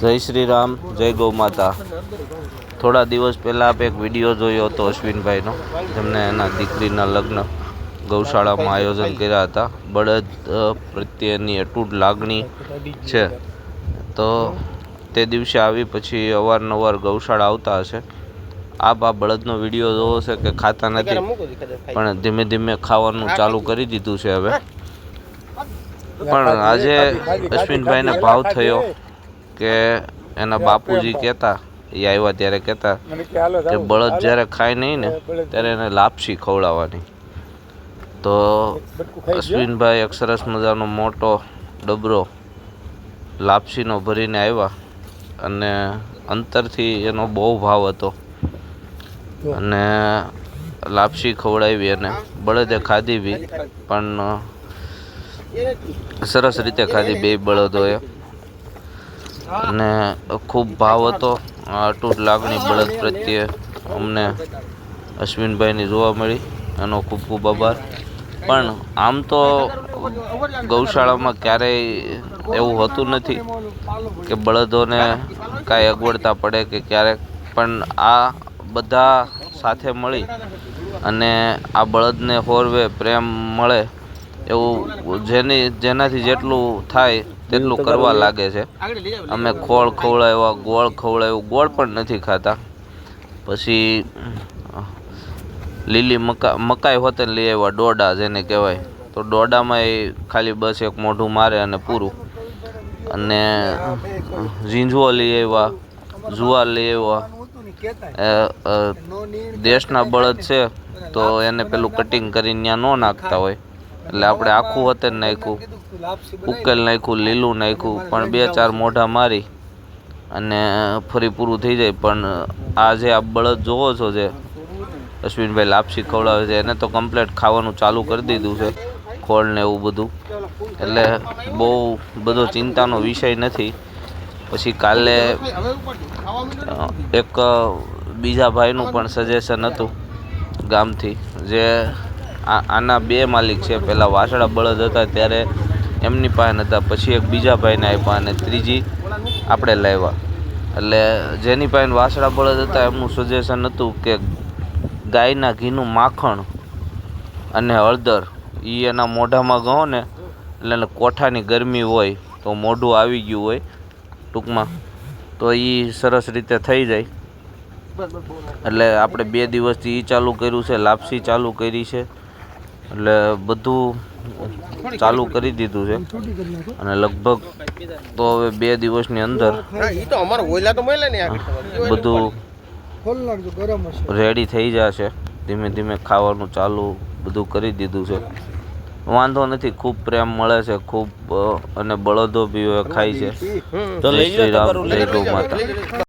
જય શ્રી રામ, જય ગૌ માતા. થોડા દિવસ પહેલાં આપ એક વીડિયો જોયો હતો અશ્વિનભાઈનો, જેમને એના દીકરીના લગ્ન ગૌશાળામાં આયોજન કર્યા હતા. બળદ પ્રત્યેની અતૂટ લાગણી છે. તો તે દિવસે આવી પછી અવારનવાર ગૌશાળા આવતા હશે. આપ આ બળદનો વીડિયો જોવો છે કે ખાતા નથી? પણ ધીમે ધીમે ખાવાનું ચાલુ કરી દીધું છે હવે. પણ આજે અશ્વિનભાઈને ભાવ થયો. કે એના બાપુજી કહેતા એ આવ્યા ત્યારે કહેતા કે બળદ જ્યારે ખાય નહીં ને ત્યારે એને લાપસી ખવડાવવાની. તો અશ્વિનભાઈ એક સરસ મજાનો મોટો ડબરો લાપસીનો ભરીને આવ્યા અને અંતરથી એનો બહુ ભાવ હતો. અને લાપસી ખવડાવી અને બળદે ખાધી બી પણ સરસ રીતે ખાધી બે બળદોએ. અને ખૂબ ભાવ હતો. આ અતૂટ લાગણી બળદ પ્રત્યે અમને અશ્વિનભાઈની જોવા મળી. એનો ખૂબ ખૂબ આભાર. પણ આમ તો ગૌશાળામાં ક્યારેય એવું હોતું નથી કે બળદોને કાંઈ અગવડતા પડે કે ક્યારેક. પણ આ બધા સાથે મળી અને આ બળદને હોરવે પ્રેમ મળે એવું જેની જેનાથી જેટલું થાય તેટલું કરવા લાગે છે. અમે ખોળ ખવડાવ્યા ગોળ ખવડાવ્યું. ગોળ પણ નથી ખાતા. પછી લીલી મકા મકાઈ હોતે લઈ આવ્યા ડોડા જેને કહેવાય. તો ડોડામાં એ ખાલી બસ એક મોઢું મારે અને પૂરું. અને ઝીંઝવો લઈ આવ્યા જુવાર લઈ આવ્યા. દેશના બળદ છે તો એને પેલું કટિંગ કરીને ત્યાં ન નાખતા હોય. એટલે આપણે આખું વતન નાખ્યું. ઉકેલ નાખ્યું, લીલું નાખ્યું, પણ બે ચાર મોઢા મારી અને ફરી પૂરું થઈ જાય. પણ આ જે આ બળદ જોવો છો જે, અશ્વિનભાઈ લાપસી ખવડાવે છે, એને તો કમ્પ્લેટ ખાવાનું ચાલુ કરી દીધું છે, ખોળ ને એવું બધું. એટલે બહુ બધો ચિંતાનો વિષય નથી. પછી કાલે એક બીજા ભાઈનું પણ સજેશન હતું ગામથી, જે આ આના બે માલિક છે. પહેલાં વાસળા બળદ હતા, ત્યારે એમની પાસે હતા પછી એક બીજા ભાઈને આપ્યા અને ત્રીજી આપણે લાવ્યા. એટલે જેની પાસે વાસળા બળદ હતા, એમનું સજેશન હતું કે ગાયના ઘીનું માખણ અને હળદર એ એના મોઢામાં ગયો ને, એટલે કોઠાની ગરમી હોય તો મોઢું આવી ગયું હોય ટૂંકમાં, તો એ સરસ રીતે થઈ જાય. એટલે આપણે બે દિવસથી એ ચાલુ કર્યું છે, લાપસી ચાલુ કરી છે. એટલે બધું ચાલુ કરી દીધું છે. અને લગભગ તો હવે બે દિવસની અંદર બધું રેડી થઈ જશે. ધીમે ધીમે ખાવાનું ચાલુ બધું કરી દીધું છે. વાંધો નથી ખૂબ પ્રેમ મળે છે ખૂબ અને બળદો બી ખાય છે. જય શ્રી રામ જય ગૌ માતા.